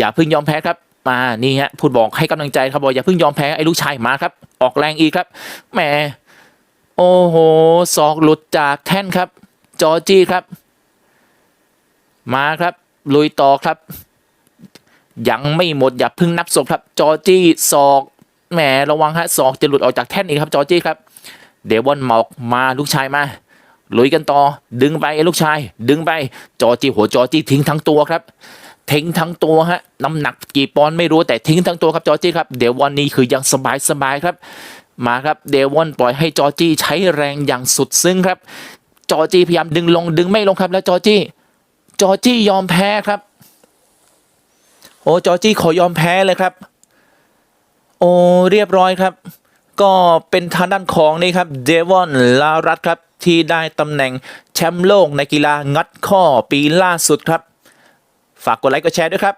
อย่าเพิ่งยอมแพ้ครับมานี่ฮะพูดบอกให้กำลังใจครับบอกอย่าเพิ่งยอมแพ้ไอ้ลูกชายมาครับ ออกแรงอีกครับแหมโอ้โหศอกหลุดจากแท่นครับ จอจี้ครับ มาครับ ลุยต่อครับ ยังไม่หมดอย่าเพิ่งนับศพครับ จอจี้ศอกแหมระวังฮะศอกจะหลุดออกจากแท่นอีกครับ จอจี้ครับ เดวอนหมอกมาลูกชายมา ลุยกันต่อ ดึงไปไอ้ลูกชาย ดึงไป จอจี้หัวจอจี้ทิ้งทั้งตัวครับ ทิ้งทั้งตัวฮะน้ำหนักกี่ปอนด์ไม่รู้แต่ทิ้งทั้งตัวครับจอจี้ครับ เดวอนนี่คือยังสบายสบายครับ มาครับเดวอนปล่อยให้จอจี้ใช้แรงอย่างสุดซึ้งครับ จอจี้พยายามดึงลงดึงไม่ลงครับ แล้วจอจี้จอจี้ยอมแพ้ครับ โอ้จอจี้ขอยอมแพ้เลยครับ โอ้เรียบร้อยครับ ก็เป็นทางด้านของนี่ครับเดวอนลารัตครับที่ได้ตำแหน่งแชมป์โลกในกีฬางัดข้อปีล่าสุดครับ ฝากกดไลค์กดแชร์ด้วยครับ